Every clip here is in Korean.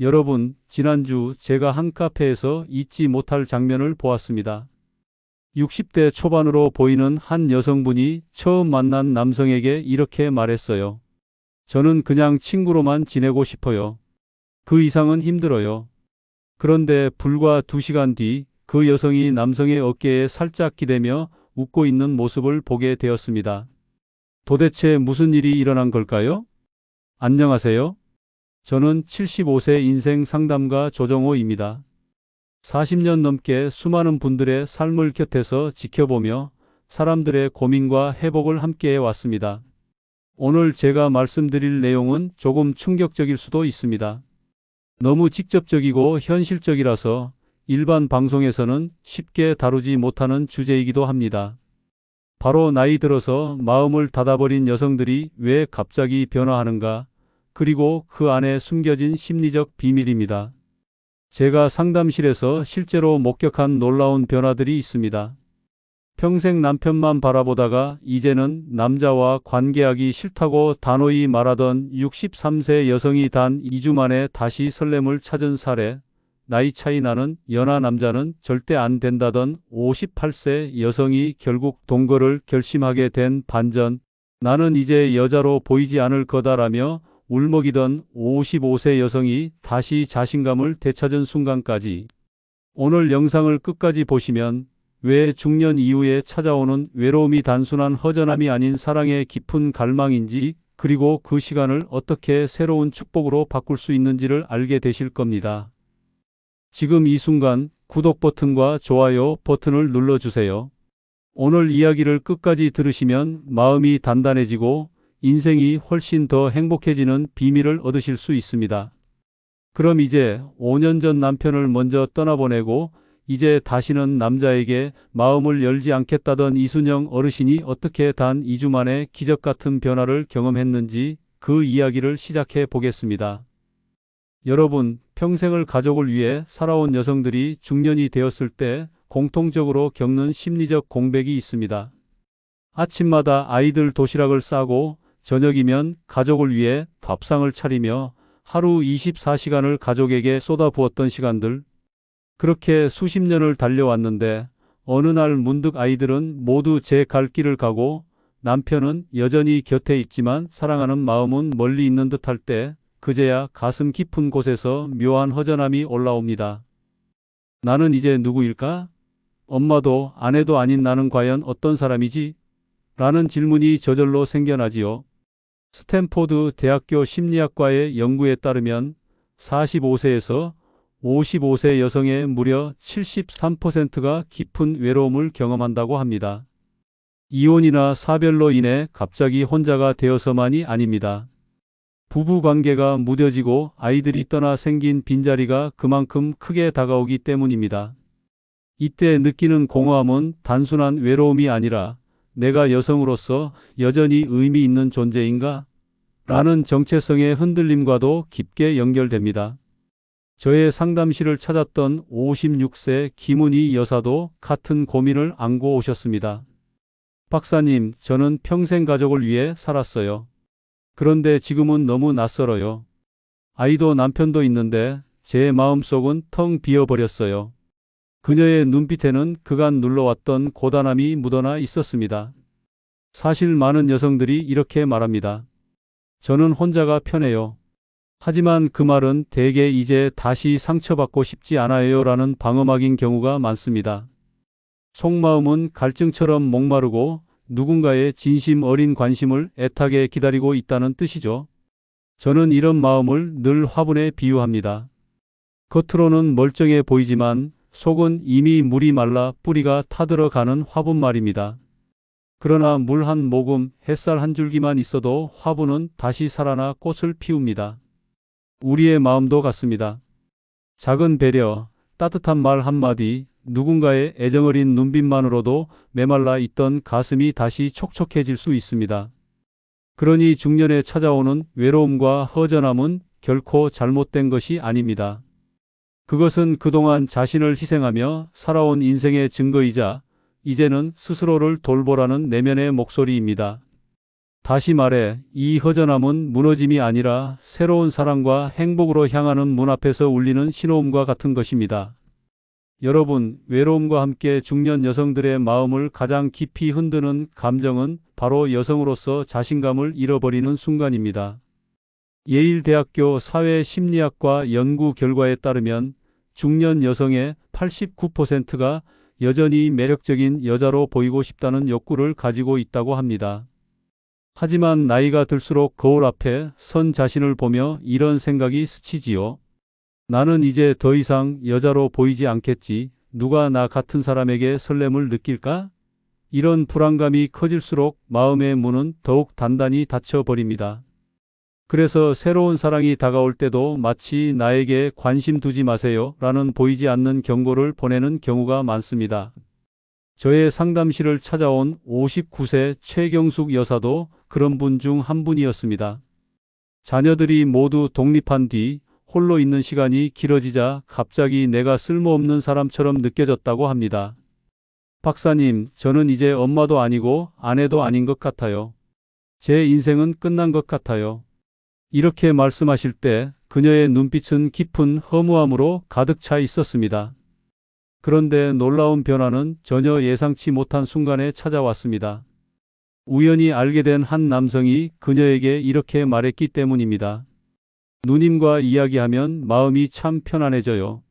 여러분, 지난주 제가 한 카페에서 잊지 못할 장면을 보았습니다. 60대 초반으로 보이는 한 여성분이 처음 만난 남성에게 이렇게 말했어요. 저는 그냥 친구로만 지내고 싶어요. 그 이상은 힘들어요. 그런데 불과 두 시간 뒤 그 여성이 남성의 어깨에 살짝 기대며 웃고 있는 모습을 보게 되었습니다. 도대체 무슨 일이 일어난 걸까요? 안녕하세요. 저는 75세 인생 상담가 조정호입니다. 40년 넘게 수많은 분들의 삶을 곁에서 지켜보며 사람들의 고민과 회복을 함께 해 왔습니다. 오늘 제가 말씀드릴 내용은 조금 충격적일 수도 있습니다. 너무 직접적이고 현실적이라서 일반 방송에서는 쉽게 다루지 못하는 주제이기도 합니다. 바로 나이 들어서 마음을 닫아버린 여성들이 왜 갑자기 변화하는가, 그리고 그 안에 숨겨진 심리적 비밀입니다. 제가 상담실에서 실제로 목격한 놀라운 변화들이 있습니다. 평생 남편만 바라보다가 이제는 남자와 관계하기 싫다고 단호히 말하던 63세 여성이 단 2주 만에 다시 설렘을 찾은 사례, 나이 차이 나는 연하 남자는 절대 안 된다던 58세 여성이 결국 동거를 결심하게 된 반전, 나는 이제 여자로 보이지 않을 거다라며 울먹이던 55세 여성이 다시 자신감을 되찾은 순간까지 오늘 영상을 끝까지 보시면 왜 중년 이후에 찾아오는 외로움이 단순한 허전함이 아닌 사랑의 깊은 갈망인지 그리고 그 시간을 어떻게 새로운 축복으로 바꿀 수 있는지를 알게 되실 겁니다. 지금 이 순간 구독 버튼과 좋아요 버튼을 눌러주세요. 오늘 이야기를 끝까지 들으시면 마음이 단단해지고 인생이 훨씬 더 행복해지는 비밀을 얻으실 수 있습니다. 그럼 이제 5년 전 남편을 먼저 떠나보내고 이제 다시는 남자에게 마음을 열지 않겠다던 이순영 어르신이 어떻게 단 2주 만에 기적 같은 변화를 경험했는지 그 이야기를 시작해 보겠습니다. 여러분, 평생을 가족을 위해 살아온 여성들이 중년이 되었을 때 공통적으로 겪는 심리적 공백이 있습니다. 아침마다 아이들 도시락을 싸고 저녁이면 가족을 위해 밥상을 차리며 하루 24시간을 가족에게 쏟아부었던 시간들. 그렇게 수십 년을 달려왔는데 어느 날 문득 아이들은 모두 제 갈 길을 가고 남편은 여전히 곁에 있지만 사랑하는 마음은 멀리 있는 듯할 때 그제야 가슴 깊은 곳에서 묘한 허전함이 올라옵니다. 나는 이제 누구일까? 엄마도 아내도 아닌 나는 과연 어떤 사람이지? 라는 질문이 저절로 생겨나지요. 스탠포드 대학교 심리학과의 연구에 따르면 45세에서 55세 여성의 무려 73%가 깊은 외로움을 경험한다고 합니다. 이혼이나 사별로 인해 갑자기 혼자가 되어서만이 아닙니다. 부부 관계가 무뎌지고 아이들이 떠나 생긴 빈자리가 그만큼 크게 다가오기 때문입니다. 이때 느끼는 공허함은 단순한 외로움이 아니라 내가 여성으로서 여전히 의미 있는 존재인가? 라는 정체성의 흔들림과도 깊게 연결됩니다. 저의 상담실을 찾았던 56세 김은희 여사도 같은 고민을 안고 오셨습니다. 박사님, 저는 평생 가족을 위해 살았어요. 그런데 지금은 너무 낯설어요. 아이도 남편도 있는데 제 마음속은 텅 비어버렸어요. 그녀의 눈빛에는 그간 눌러왔던 고단함이 묻어나 있었습니다. 사실 많은 여성들이 이렇게 말합니다. 저는 혼자가 편해요. 하지만 그 말은 대개 이제 다시 상처받고 싶지 않아요 라는 방어막인 경우가 많습니다. 속마음은 갈증처럼 목마르고 누군가의 진심 어린 관심을 애타게 기다리고 있다는 뜻이죠. 저는 이런 마음을 늘 화분에 비유합니다. 겉으로는 멀쩡해 보이지만 속은 이미 물이 말라 뿌리가 타들어가는 화분 말입니다. 그러나 물 한 모금, 햇살 한 줄기만 있어도 화분은 다시 살아나 꽃을 피웁니다. 우리의 마음도 같습니다. 작은 배려, 따뜻한 말 한마디, 누군가의 애정어린 눈빛만으로도 메말라 있던 가슴이 다시 촉촉해질 수 있습니다. 그러니 중년에 찾아오는 외로움과 허전함은 결코 잘못된 것이 아닙니다. 그것은 그동안 자신을 희생하며 살아온 인생의 증거이자 이제는 스스로를 돌보라는 내면의 목소리입니다. 다시 말해 이 허전함은 무너짐이 아니라 새로운 사랑과 행복으로 향하는 문 앞에서 울리는 신호음과 같은 것입니다. 여러분, 외로움과 함께 중년 여성들의 마음을 가장 깊이 흔드는 감정은 바로 여성으로서 자신감을 잃어버리는 순간입니다. 예일대학교 사회심리학과 연구 결과에 따르면 중년 여성의 89%가 여전히 매력적인 여자로 보이고 싶다는 욕구를 가지고 있다고 합니다. 하지만 나이가 들수록 거울 앞에 선 자신을 보며 이런 생각이 스치지요. 나는 이제 더 이상 여자로 보이지 않겠지. 누가 나 같은 사람에게 설렘을 느낄까? 이런 불안감이 커질수록 마음의 문은 더욱 단단히 닫혀버립니다. 그래서 새로운 사랑이 다가올 때도 마치 나에게 관심 두지 마세요 라는 보이지 않는 경고를 보내는 경우가 많습니다. 저의 상담실을 찾아온 59세 최경숙 여사도 그런 분 중 한 분이었습니다. 자녀들이 모두 독립한 뒤 홀로 있는 시간이 길어지자 갑자기 내가 쓸모없는 사람처럼 느껴졌다고 합니다. 박사님, 저는 이제 엄마도 아니고 아내도 아닌 것 같아요. 제 인생은 끝난 것 같아요. 이렇게 말씀하실 때 그녀의 눈빛은 깊은 허무함으로 가득 차 있었습니다. 그런데 놀라운 변화는 전혀 예상치 못한 순간에 찾아왔습니다. 우연히 알게 된 한 남성이 그녀에게 이렇게 말했기 때문입니다. 누님과 이야기하면 마음이 참 편안해져요.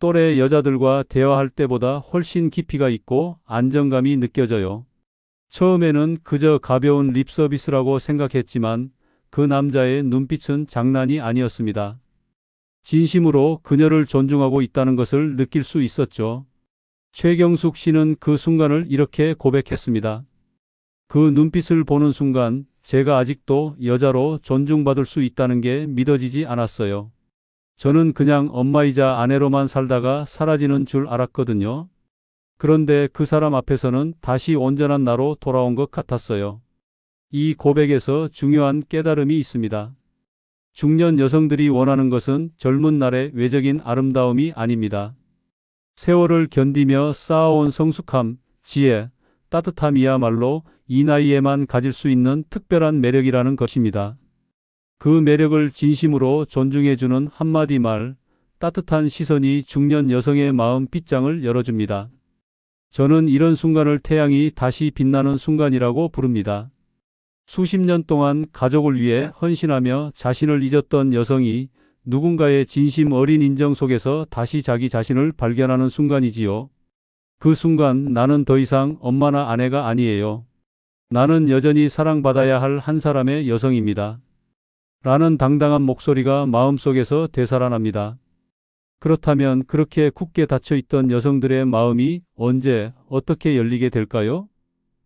또래 여자들과 대화할 때보다 훨씬 깊이가 있고 안정감이 느껴져요. 처음에는 그저 가벼운 립 서비스라고 생각했지만 그 남자의 눈빛은 장난이 아니었습니다. 진심으로 그녀를 존중하고 있다는 것을 느낄 수 있었죠. 최경숙 씨는 그 순간을 이렇게 고백했습니다. 그 눈빛을 보는 순간 제가 아직도 여자로 존중받을 수 있다는 게 믿어지지 않았어요. 저는 그냥 엄마이자 아내로만 살다가 사라지는 줄 알았거든요. 그런데 그 사람 앞에서는 다시 온전한 나로 돌아온 것 같았어요. 이 고백에서 중요한 깨달음이 있습니다. 중년 여성들이 원하는 것은 젊은 날의 외적인 아름다움이 아닙니다. 세월을 견디며 쌓아온 성숙함, 지혜, 따뜻함이야말로 이 나이에만 가질 수 있는 특별한 매력이라는 것입니다. 그 매력을 진심으로 존중해주는 한마디 말, 따뜻한 시선이 중년 여성의 마음 빗장을 열어줍니다. 저는 이런 순간을 태양이 다시 빛나는 순간이라고 부릅니다. 수십 년 동안 가족을 위해 헌신하며 자신을 잊었던 여성이 누군가의 진심 어린 인정 속에서 다시 자기 자신을 발견하는 순간이지요. 그 순간 나는 더 이상 엄마나 아내가 아니에요. 나는 여전히 사랑받아야 할 한 사람의 여성입니다. 라는 당당한 목소리가 마음속에서 되살아납니다. 그렇다면 그렇게 굳게 닫혀있던 여성들의 마음이 언제 어떻게 열리게 될까요?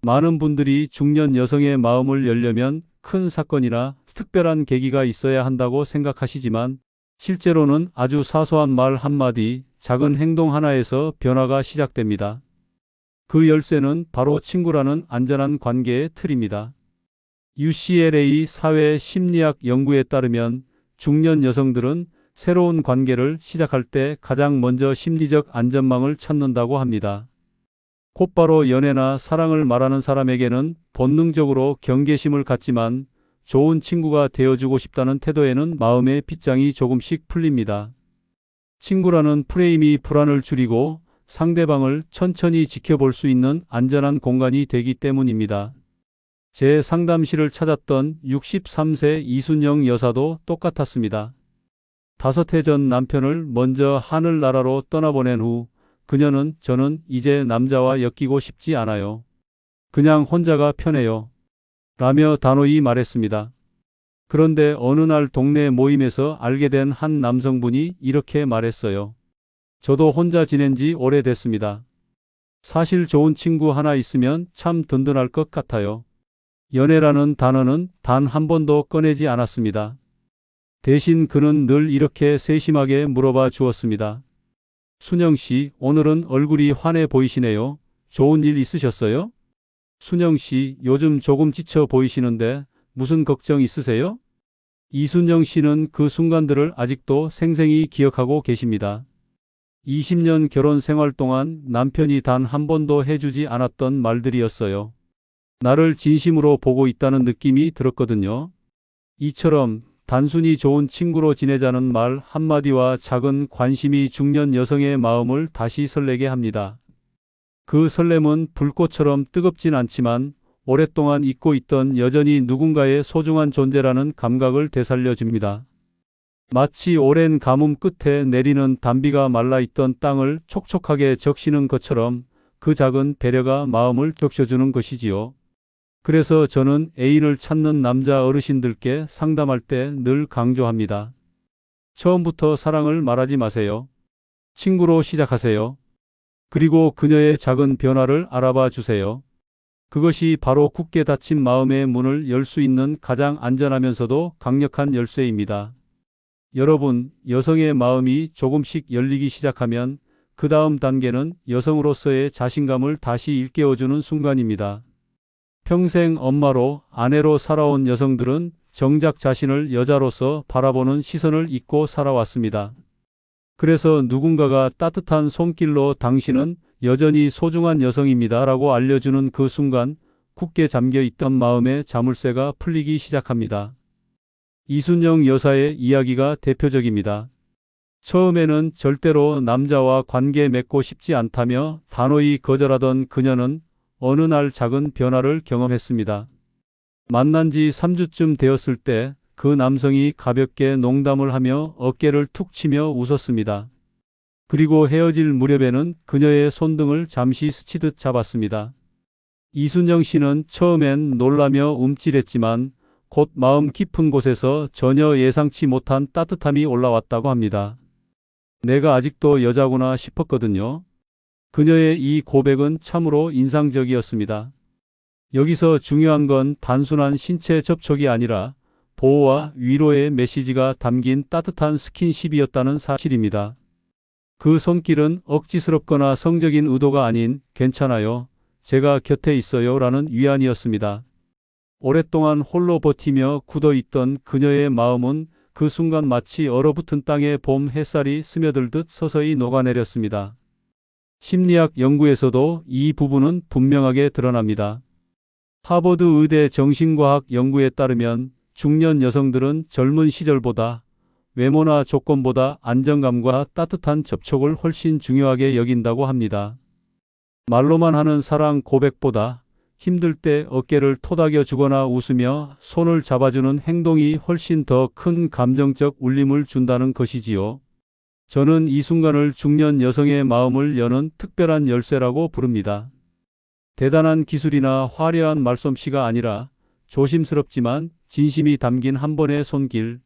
많은 분들이 중년 여성의 마음을 열려면 큰 사건이나 특별한 계기가 있어야 한다고 생각하시지만 실제로는 아주 사소한 말 한마디, 작은 행동 하나에서 변화가 시작됩니다. 그 열쇠는 바로 친구라는 안전한 관계의 틀입니다. UCLA 사회 심리학 연구에 따르면 중년 여성들은 새로운 관계를 시작할 때 가장 먼저 심리적 안전망을 찾는다고 합니다. 곧바로 연애나 사랑을 말하는 사람에게는 본능적으로 경계심을 갖지만 좋은 친구가 되어주고 싶다는 태도에는 마음의 빗장이 조금씩 풀립니다. 친구라는 프레임이 불안을 줄이고 상대방을 천천히 지켜볼 수 있는 안전한 공간이 되기 때문입니다. 제 상담실을 찾았던 63세 이순영 여사도 똑같았습니다. 다섯 해 전 남편을 먼저 하늘나라로 떠나보낸 후 그녀는 저는 이제 남자와 엮이고 싶지 않아요. 그냥 혼자가 편해요. 라며 단호히 말했습니다. 그런데 어느 날 동네 모임에서 알게 된 한 남성분이 이렇게 말했어요. 저도 혼자 지낸 지 오래됐습니다. 사실 좋은 친구 하나 있으면 참 든든할 것 같아요. 연애라는 단어는 단 한 번도 꺼내지 않았습니다. 대신 그는 늘 이렇게 세심하게 물어봐 주었습니다. 순영 씨, 오늘은 얼굴이 환해 보이시네요. 좋은 일 있으셨어요? 순영 씨, 요즘 조금 지쳐 보이시는데 무슨 걱정 있으세요? 이순영 씨는 그 순간들을 아직도 생생히 기억하고 계십니다. 20년 결혼 생활 동안 남편이 단 한 번도 해주지 않았던 말들이었어요. 나를 진심으로 보고 있다는 느낌이 들었거든요. 이처럼 단순히 좋은 친구로 지내자는 말 한마디와 작은 관심이 중년 여성의 마음을 다시 설레게 합니다. 그 설렘은 불꽃처럼 뜨겁진 않지만 오랫동안 잊고 있던 여전히 누군가의 소중한 존재라는 감각을 되살려 줍니다. 마치 오랜 가뭄 끝에 내리는 단비가 말라있던 땅을 촉촉하게 적시는 것처럼 그 작은 배려가 마음을 적셔주는 것이지요. 그래서 저는 애인을 찾는 남자 어르신들께 상담할 때 늘 강조합니다. 처음부터 사랑을 말하지 마세요. 친구로 시작하세요. 그리고 그녀의 작은 변화를 알아봐 주세요. 그것이 바로 굳게 닫힌 마음의 문을 열 수 있는 가장 안전하면서도 강력한 열쇠입니다. 여러분, 여성의 마음이 조금씩 열리기 시작하면 그 다음 단계는 여성으로서의 자신감을 다시 일깨워주는 순간입니다. 평생 엄마로 아내로 살아온 여성들은 정작 자신을 여자로서 바라보는 시선을 잊고 살아왔습니다. 그래서 누군가가 따뜻한 손길로 당신은 여전히 소중한 여성입니다 라고 알려주는 그 순간 굳게 잠겨 있던 마음의 자물쇠가 풀리기 시작합니다. 이순영 여사의 이야기가 대표적입니다. 처음에는 절대로 남자와 관계 맺고 싶지 않다며 단호히 거절하던 그녀는 어느 날 작은 변화를 경험했습니다. 만난 지 3주쯤 되었을 때 그 남성이 가볍게 농담을 하며 어깨를 툭 치며 웃었습니다. 그리고 헤어질 무렵에는 그녀의 손등을 잠시 스치듯 잡았습니다. 이순영 씨는 처음엔 놀라며 움찔했지만 곧 마음 깊은 곳에서 전혀 예상치 못한 따뜻함이 올라왔다고 합니다. 내가 아직도 여자구나 싶었거든요. 그녀의 이 고백은 참으로 인상적이었습니다. 여기서 중요한 건 단순한 신체 접촉이 아니라 보호와 위로의 메시지가 담긴 따뜻한 스킨십이었다는 사실입니다. 그 손길은 억지스럽거나 성적인 의도가 아닌 괜찮아요. 제가 곁에 있어요. 라는 위안이었습니다. 오랫동안 홀로 버티며 굳어있던 그녀의 마음은 그 순간 마치 얼어붙은 땅에 봄 햇살이 스며들듯 서서히 녹아내렸습니다. 심리학 연구에서도 이 부분은 분명하게 드러납니다. 하버드 의대 정신과학 연구에 따르면 중년 여성들은 젊은 시절보다 외모나 조건보다 안정감과 따뜻한 접촉을 훨씬 중요하게 여긴다고 합니다. 말로만 하는 사랑 고백보다 힘들 때 어깨를 토닥여 주거나 웃으며 손을 잡아주는 행동이 훨씬 더 큰 감정적 울림을 준다는 것이지요. 저는 이 순간을 중년 여성의 마음을 여는 특별한 열쇠라고 부릅니다. 대단한 기술이나 화려한 말솜씨가 아니라 조심스럽지만 진심이 담긴 한 번의 손길.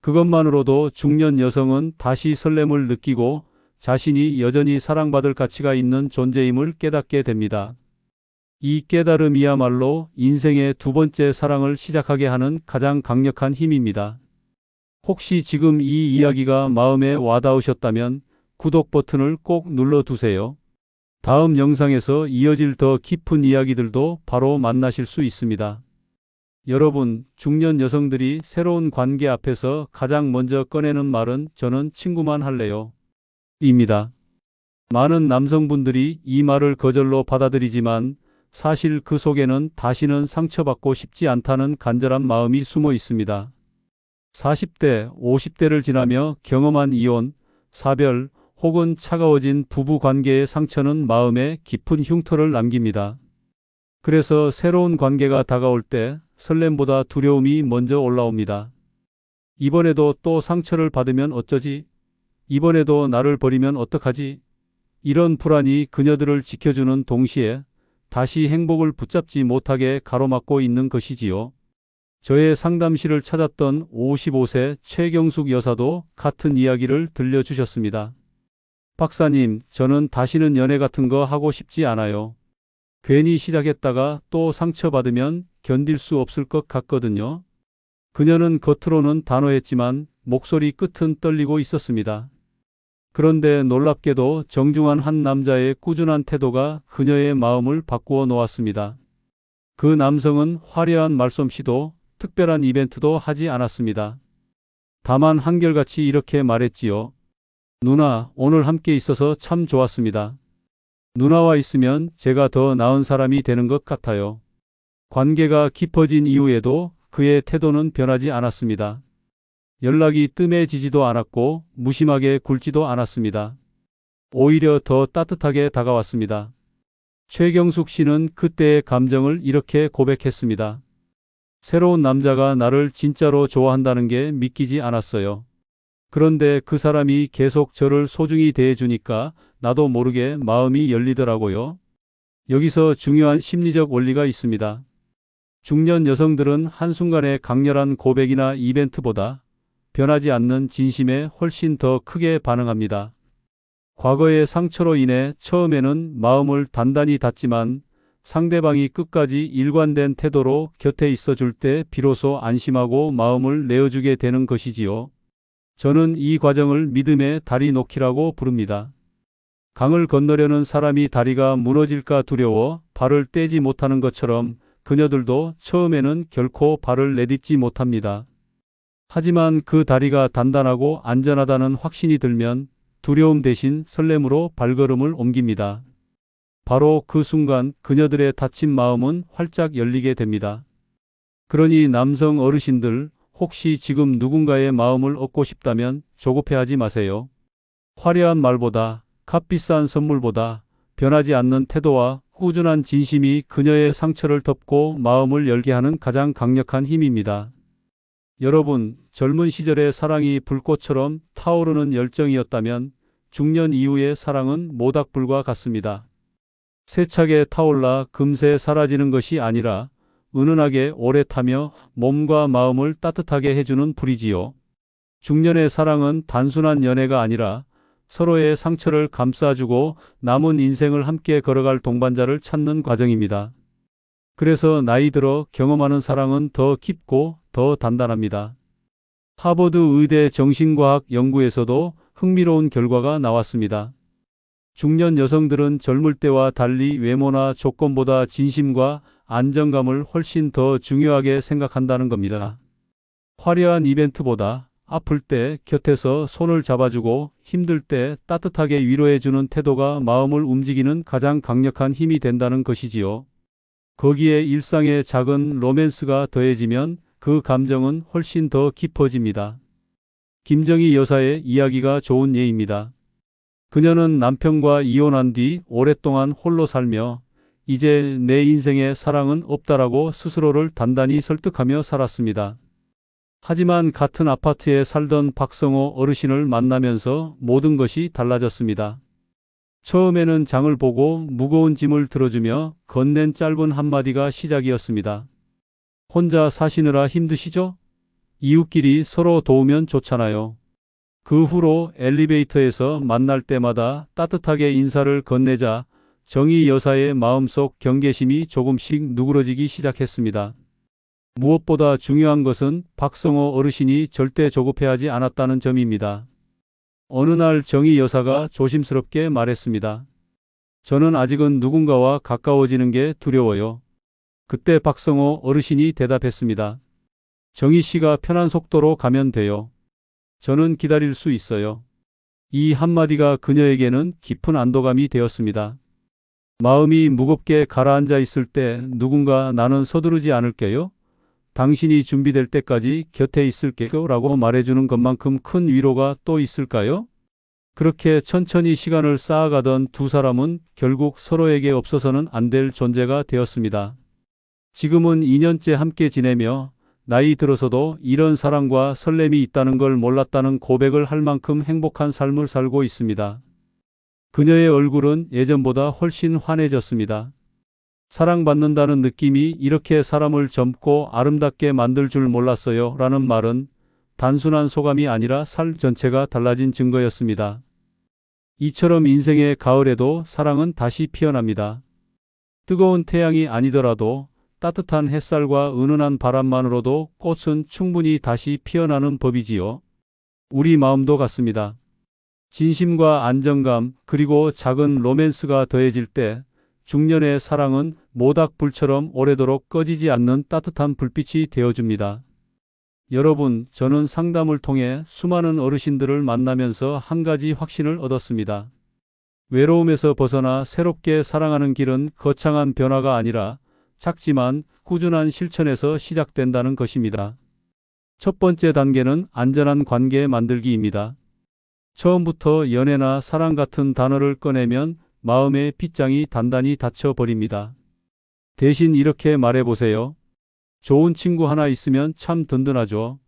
그것만으로도 중년 여성은 다시 설렘을 느끼고 자신이 여전히 사랑받을 가치가 있는 존재임을 깨닫게 됩니다. 이 깨달음이야말로 인생의 두 번째 사랑을 시작하게 하는 가장 강력한 힘입니다. 혹시 지금 이 이야기가 마음에 와닿으셨다면 구독 버튼을 꼭 눌러두세요. 다음 영상에서 이어질 더 깊은 이야기들도 바로 만나실 수 있습니다. 여러분, 중년 여성들이 새로운 관계 앞에서 가장 먼저 꺼내는 말은 저는 친구만 할래요. 입니다. 많은 남성분들이 이 말을 거절로 받아들이지만 사실 그 속에는 다시는 상처받고 싶지 않다는 간절한 마음이 숨어 있습니다. 40대, 50대를 지나며 경험한 이혼, 사별 혹은 차가워진 부부 관계의 상처는 마음에 깊은 흉터를 남깁니다. 그래서 새로운 관계가 다가올 때 설렘보다 두려움이 먼저 올라옵니다. 이번에도 또 상처를 받으면 어쩌지? 이번에도 나를 버리면 어떡하지? 이런 불안이 그녀들을 지켜주는 동시에 다시 행복을 붙잡지 못하게 가로막고 있는 것이지요. 저의 상담실을 찾았던 55세 최경숙 여사도 같은 이야기를 들려주셨습니다. 박사님, 저는 다시는 연애 같은 거 하고 싶지 않아요. 괜히 시작했다가 또 상처받으면 견딜 수 없을 것 같거든요. 그녀는 겉으로는 단호했지만 목소리 끝은 떨리고 있었습니다. 그런데 놀랍게도 정중한 한 남자의 꾸준한 태도가 그녀의 마음을 바꾸어 놓았습니다. 그 남성은 화려한 말솜씨도 특별한 이벤트도 하지 않았습니다. 다만 한결같이 이렇게 말했지요. 누나, 오늘 함께 있어서 참 좋았습니다. 누나와 있으면 제가 더 나은 사람이 되는 것 같아요. 관계가 깊어진 이후에도 그의 태도는 변하지 않았습니다. 연락이 뜸해지지도 않았고 무심하게 굴지도 않았습니다. 오히려 더 따뜻하게 다가왔습니다. 최경숙 씨는 그때의 감정을 이렇게 고백했습니다. 새로운 남자가 나를 진짜로 좋아한다는 게 믿기지 않았어요. 그런데 그 사람이 계속 저를 소중히 대해주니까 나도 모르게 마음이 열리더라고요. 여기서 중요한 심리적 원리가 있습니다. 중년 여성들은 한순간의 강렬한 고백이나 이벤트보다 변하지 않는 진심에 훨씬 더 크게 반응합니다. 과거의 상처로 인해 처음에는 마음을 단단히 닫지만 상대방이 끝까지 일관된 태도로 곁에 있어 줄 때 비로소 안심하고 마음을 내어주게 되는 것이지요. 저는 이 과정을 믿음의 다리 놓기라고 부릅니다. 강을 건너려는 사람이 다리가 무너질까 두려워 발을 떼지 못하는 것처럼 그녀들도 처음에는 결코 발을 내딛지 못합니다. 하지만 그 다리가 단단하고 안전하다는 확신이 들면 두려움 대신 설렘으로 발걸음을 옮깁니다. 바로 그 순간 그녀들의 다친 마음은 활짝 열리게 됩니다. 그러니 남성 어르신들 혹시 지금 누군가의 마음을 얻고 싶다면 조급해하지 마세요. 화려한 말보다 값비싼 선물보다 변하지 않는 태도와 꾸준한 진심이 그녀의 상처를 덮고 마음을 열게 하는 가장 강력한 힘입니다. 여러분, 젊은 시절의 사랑이 불꽃처럼 타오르는 열정이었다면 중년 이후의 사랑은 모닥불과 같습니다. 세차게 타올라 금세 사라지는 것이 아니라 은은하게 오래 타며 몸과 마음을 따뜻하게 해주는 불이지요. 중년의 사랑은 단순한 연애가 아니라 서로의 상처를 감싸주고 남은 인생을 함께 걸어갈 동반자를 찾는 과정입니다. 그래서 나이 들어 경험하는 사랑은 더 깊고 더 단단합니다. 하버드 의대 정신과학 연구에서도 흥미로운 결과가 나왔습니다. 중년 여성들은 젊을 때와 달리 외모나 조건보다 진심과 안정감을 훨씬 더 중요하게 생각한다는 겁니다. 화려한 이벤트보다 아플 때 곁에서 손을 잡아주고 힘들 때 따뜻하게 위로해주는 태도가 마음을 움직이는 가장 강력한 힘이 된다는 것이지요. 거기에 일상의 작은 로맨스가 더해지면 그 감정은 훨씬 더 깊어집니다. 김정희 여사의 이야기가 좋은 예입니다. 그녀는 남편과 이혼한 뒤 오랫동안 홀로 살며 이제 내 인생에 사랑은 없다라고 스스로를 단단히 설득하며 살았습니다. 하지만 같은 아파트에 살던 박성호 어르신을 만나면서 모든 것이 달라졌습니다. 처음에는 장을 보고 무거운 짐을 들어주며 건넨 짧은 한마디가 시작이었습니다. 혼자 사시느라 힘드시죠? 이웃끼리 서로 도우면 좋잖아요. 그 후로 엘리베이터에서 만날 때마다 따뜻하게 인사를 건네자 정희 여사의 마음속 경계심이 조금씩 누그러지기 시작했습니다. 무엇보다 중요한 것은 박성호 어르신이 절대 조급해하지 않았다는 점입니다. 어느 날 정희 여사가 조심스럽게 말했습니다. 저는 아직은 누군가와 가까워지는 게 두려워요. 그때 박성호 어르신이 대답했습니다. 정희 씨가 편한 속도로 가면 돼요. 저는 기다릴 수 있어요. 이 한마디가 그녀에게는 깊은 안도감이 되었습니다. 마음이 무겁게 가라앉아 있을 때 누군가 나는 서두르지 않을게요. 당신이 준비될 때까지 곁에 있을게요. 라고 말해주는 것만큼 큰 위로가 또 있을까요? 그렇게 천천히 시간을 쌓아가던 두 사람은 결국 서로에게 없어서는 안 될 존재가 되었습니다. 지금은 2년째 함께 지내며 나이 들어서도 이런 사랑과 설렘이 있다는 걸 몰랐다는 고백을 할 만큼 행복한 삶을 살고 있습니다. 그녀의 얼굴은 예전보다 훨씬 환해졌습니다. 사랑받는다는 느낌이 이렇게 사람을 젊고 아름답게 만들 줄 몰랐어요. 라는 말은 단순한 소감이 아니라 살 전체가 달라진 증거였습니다. 이처럼 인생의 가을에도 사랑은 다시 피어납니다. 뜨거운 태양이 아니더라도 따뜻한 햇살과 은은한 바람만으로도 꽃은 충분히 다시 피어나는 법이지요. 우리 마음도 같습니다. 진심과 안정감 그리고 작은 로맨스가 더해질 때 중년의 사랑은 모닥불처럼 오래도록 꺼지지 않는 따뜻한 불빛이 되어줍니다. 여러분, 저는 상담을 통해 수많은 어르신들을 만나면서 한 가지 확신을 얻었습니다. 외로움에서 벗어나 새롭게 사랑하는 길은 거창한 변화가 아니라 작지만 꾸준한 실천에서 시작된다는 것입니다. 첫 번째 단계는 안전한 관계 만들기입니다. 처음부터 연애나 사랑 같은 단어를 꺼내면 마음의 빗장이 단단히 닫혀버립니다. 대신 이렇게 말해보세요. 좋은 친구 하나 있으면 참 든든하죠.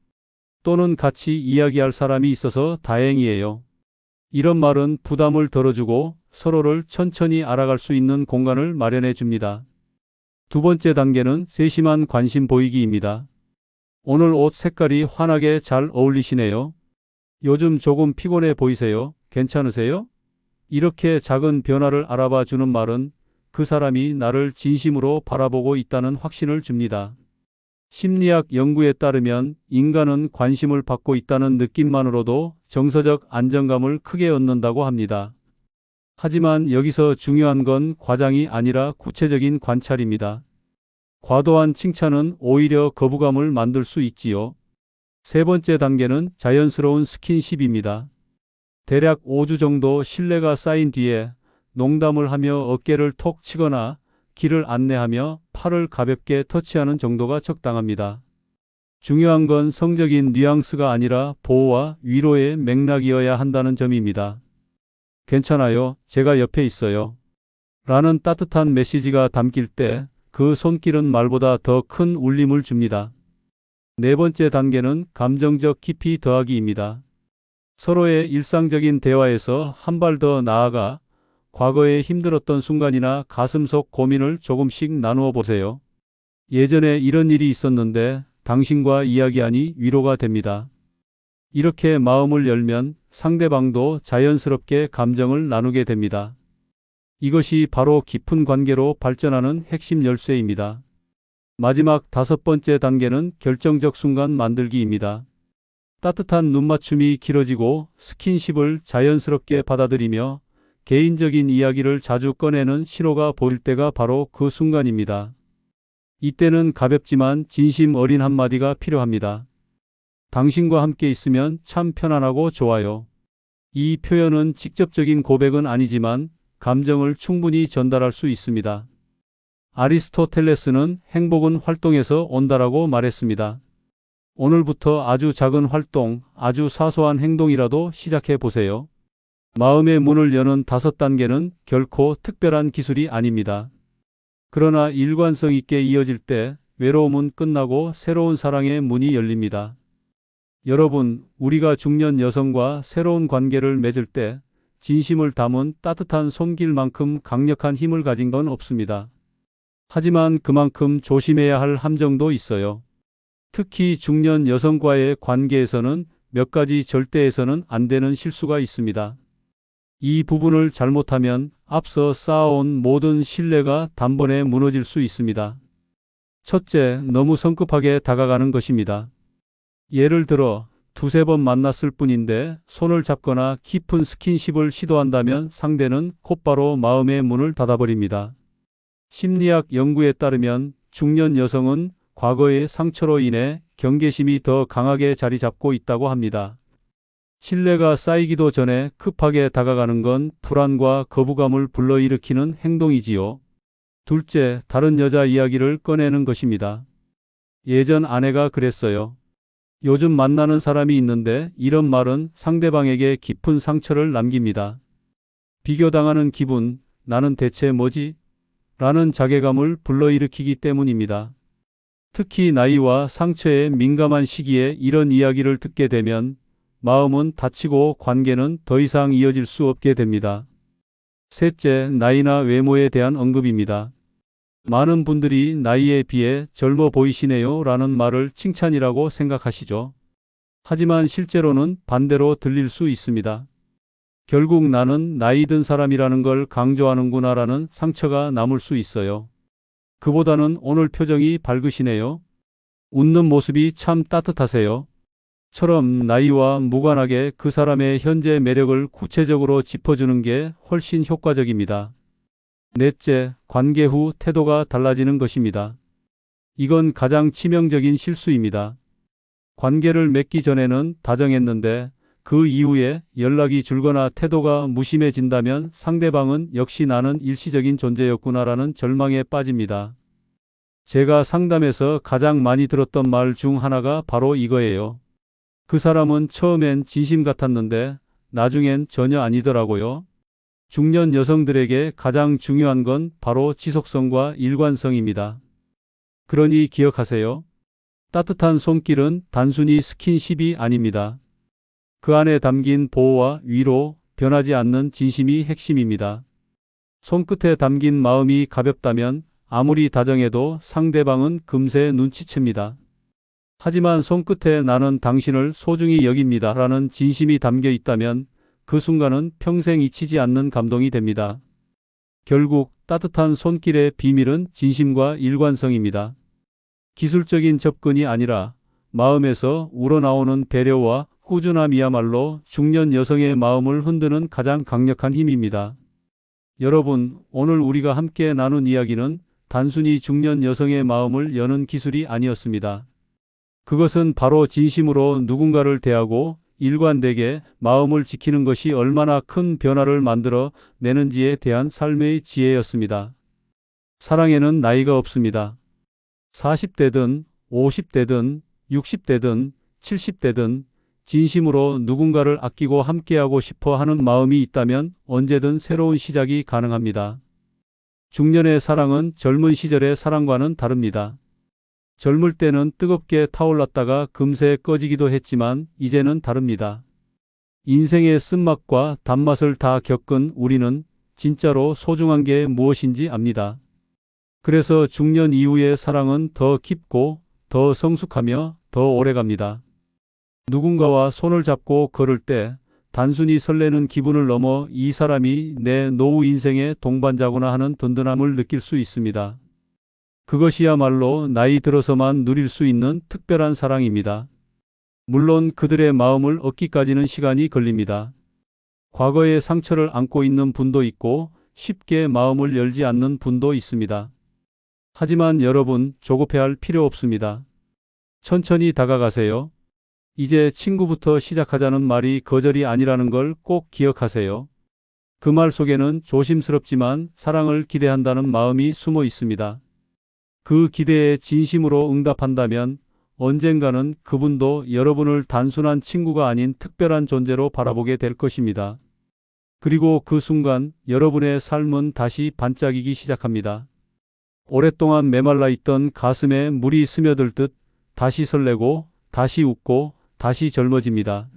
또는 같이 이야기할 사람이 있어서 다행이에요. 이런 말은 부담을 덜어주고 서로를 천천히 알아갈 수 있는 공간을 마련해 줍니다. 두 번째 단계는 세심한 관심 보이기입니다. 오늘 옷 색깔이 환하게 잘 어울리시네요. 요즘 조금 피곤해 보이세요? 괜찮으세요? 이렇게 작은 변화를 알아봐 주는 말은 그 사람이 나를 진심으로 바라보고 있다는 확신을 줍니다. 심리학 연구에 따르면 인간은 관심을 받고 있다는 느낌만으로도 정서적 안정감을 크게 얻는다고 합니다. 하지만 여기서 중요한 건 과장이 아니라 구체적인 관찰입니다. 과도한 칭찬은 오히려 거부감을 만들 수 있지요. 세 번째 단계는 자연스러운 스킨십입니다. 대략 5주 정도 신뢰가 쌓인 뒤에 농담을 하며 어깨를 톡 치거나 길을 안내하며 팔을 가볍게 터치하는 정도가 적당합니다. 중요한 건 성적인 뉘앙스가 아니라 보호와 위로의 맥락이어야 한다는 점입니다. 괜찮아요. 제가 옆에 있어요. 라는 따뜻한 메시지가 담길 때 그 손길은 말보다 더 큰 울림을 줍니다. 네 번째 단계는 감정적 깊이 더하기입니다. 서로의 일상적인 대화에서 한 발 더 나아가 과거에 힘들었던 순간이나 가슴 속 고민을 조금씩 나누어 보세요. 예전에 이런 일이 있었는데 당신과 이야기하니 위로가 됩니다. 이렇게 마음을 열면 상대방도 자연스럽게 감정을 나누게 됩니다. 이것이 바로 깊은 관계로 발전하는 핵심 열쇠입니다. 마지막 다섯 번째 단계는 결정적 순간 만들기입니다. 따뜻한 눈맞춤이 길어지고 스킨십을 자연스럽게 받아들이며 개인적인 이야기를 자주 꺼내는 신호가 보일 때가 바로 그 순간입니다. 이때는 가볍지만 진심 어린 한마디가 필요합니다. 당신과 함께 있으면 참 편안하고 좋아요. 이 표현은 직접적인 고백은 아니지만 감정을 충분히 전달할 수 있습니다. 아리스토텔레스는 행복은 활동에서 온다라고 말했습니다. 오늘부터 아주 작은 활동, 아주 사소한 행동이라도 시작해 보세요. 마음의 문을 여는 다섯 단계는 결코 특별한 기술이 아닙니다. 그러나 일관성 있게 이어질 때 외로움은 끝나고 새로운 사랑의 문이 열립니다. 여러분, 우리가 중년 여성과 새로운 관계를 맺을 때 진심을 담은 따뜻한 손길만큼 강력한 힘을 가진 건 없습니다. 하지만 그만큼 조심해야 할 함정도 있어요. 특히 중년 여성과의 관계에서는 몇 가지 절대에서는 안 되는 실수가 있습니다. 이 부분을 잘못하면 앞서 쌓아온 모든 신뢰가 단번에 무너질 수 있습니다. 첫째, 너무 성급하게 다가가는 것입니다. 예를 들어 두세 번 만났을 뿐인데 손을 잡거나 깊은 스킨십을 시도한다면 상대는 곧바로 마음의 문을 닫아버립니다. 심리학 연구에 따르면 중년 여성은 과거의 상처로 인해 경계심이 더 강하게 자리 잡고 있다고 합니다. 신뢰가 쌓이기도 전에 급하게 다가가는 건 불안과 거부감을 불러일으키는 행동이지요. 둘째, 다른 여자 이야기를 꺼내는 것입니다. 예전 아내가 그랬어요. 요즘 만나는 사람이 있는데 이런 말은 상대방에게 깊은 상처를 남깁니다. 비교당하는 기분, 나는 대체 뭐지? 라는 자괴감을 불러일으키기 때문입니다. 특히 나이와 상처에 민감한 시기에 이런 이야기를 듣게 되면 마음은 다치고 관계는 더 이상 이어질 수 없게 됩니다. 셋째, 나이나 외모에 대한 언급입니다. 많은 분들이 나이에 비해 젊어 보이시네요 라는 말을 칭찬이라고 생각하시죠. 하지만 실제로는 반대로 들릴 수 있습니다. 결국 나는 나이 든 사람이라는 걸 강조하는구나 라는 상처가 남을 수 있어요. 그보다는 오늘 표정이 밝으시네요. 웃는 모습이 참 따뜻하세요. 처럼 나이와 무관하게 그 사람의 현재 매력을 구체적으로 짚어주는 게 훨씬 효과적입니다. 넷째, 관계 후 태도가 달라지는 것입니다. 이건 가장 치명적인 실수입니다. 관계를 맺기 전에는 다정했는데 그 이후에 연락이 줄거나 태도가 무심해진다면 상대방은 역시 나는 일시적인 존재였구나라는 절망에 빠집니다. 제가 상담에서 가장 많이 들었던 말 중 하나가 바로 이거예요. 그 사람은 처음엔 진심 같았는데 나중엔 전혀 아니더라고요. 중년 여성들에게 가장 중요한 건 바로 지속성과 일관성입니다. 그러니 기억하세요. 따뜻한 손길은 단순히 스킨십이 아닙니다. 그 안에 담긴 보호와 위로, 변하지 않는 진심이 핵심입니다. 손끝에 담긴 마음이 가볍다면 아무리 다정해도 상대방은 금세 눈치챕니다. 하지만 손끝에 나는 당신을 소중히 여깁니다. 라는 진심이 담겨 있다면 그 순간은 평생 잊히지 않는 감동이 됩니다. 결국 따뜻한 손길의 비밀은 진심과 일관성입니다. 기술적인 접근이 아니라 마음에서 우러나오는 배려와 꾸준함이야말로 중년 여성의 마음을 흔드는 가장 강력한 힘입니다. 여러분, 오늘 우리가 함께 나눈 이야기는 단순히 중년 여성의 마음을 여는 기술이 아니었습니다. 그것은 바로 진심으로 누군가를 대하고 일관되게 마음을 지키는 것이 얼마나 큰 변화를 만들어 내는지에 대한 삶의 지혜였습니다. 사랑에는 나이가 없습니다. 40대든 50대든 60대든 70대든 진심으로 누군가를 아끼고 함께하고 싶어 하는 마음이 있다면 언제든 새로운 시작이 가능합니다. 중년의 사랑은 젊은 시절의 사랑과는 다릅니다. 젊을 때는 뜨겁게 타올랐다가 금세 꺼지기도 했지만 이제는 다릅니다. 인생의 쓴맛과 단맛을 다 겪은 우리는 진짜로 소중한 게 무엇인지 압니다. 그래서 중년 이후의 사랑은 더 깊고 더 성숙하며 더 오래갑니다. 누군가와 손을 잡고 걸을 때 단순히 설레는 기분을 넘어 이 사람이 내 노후 인생의 동반자구나 하는 든든함을 느낄 수 있습니다. 그것이야말로 나이 들어서만 누릴 수 있는 특별한 사랑입니다. 물론 그들의 마음을 얻기까지는 시간이 걸립니다. 과거의 상처를 안고 있는 분도 있고 쉽게 마음을 열지 않는 분도 있습니다. 하지만 여러분 조급해할 필요 없습니다. 천천히 다가가세요. 이제 친구부터 시작하자는 말이 거절이 아니라는 걸 꼭 기억하세요. 그 말 속에는 조심스럽지만 사랑을 기대한다는 마음이 숨어 있습니다. 그 기대에 진심으로 응답한다면 언젠가는 그분도 여러분을 단순한 친구가 아닌 특별한 존재로 바라보게 될 것입니다. 그리고 그 순간 여러분의 삶은 다시 반짝이기 시작합니다. 오랫동안 메말라 있던 가슴에 물이 스며들 듯 다시 설레고 다시 웃고 다시 젊어집니다.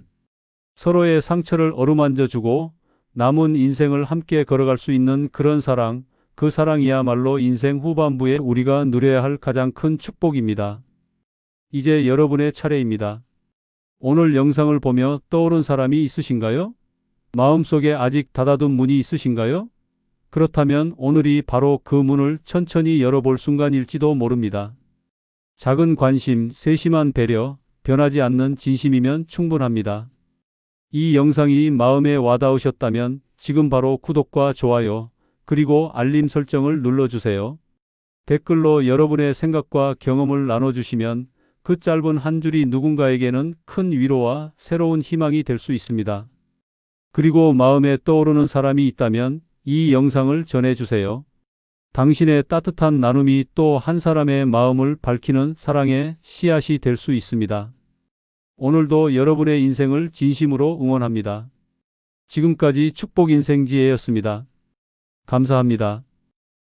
서로의 상처를 어루만져 주고 남은 인생을 함께 걸어갈 수 있는 그런 사랑, 그 사랑이야말로 인생 후반부에 우리가 누려야 할 가장 큰 축복입니다. 이제 여러분의 차례입니다. 오늘 영상을 보며 떠오른 사람이 있으신가요? 마음속에 아직 닫아둔 문이 있으신가요? 그렇다면 오늘이 바로 그 문을 천천히 열어볼 순간일지도 모릅니다. 작은 관심, 세심한 배려, 변하지 않는 진심이면 충분합니다. 이 영상이 마음에 와닿으셨다면 지금 바로 구독과 좋아요, 그리고 알림 설정을 눌러주세요. 댓글로 여러분의 생각과 경험을 나눠주시면 그 짧은 한 줄이 누군가에게는 큰 위로와 새로운 희망이 될 수 있습니다. 그리고 마음에 떠오르는 사람이 있다면 이 영상을 전해주세요. 당신의 따뜻한 나눔이 또 한 사람의 마음을 밝히는 사랑의 씨앗이 될 수 있습니다. 오늘도 여러분의 인생을 진심으로 응원합니다. 지금까지 축복인생지혜였습니다. 감사합니다.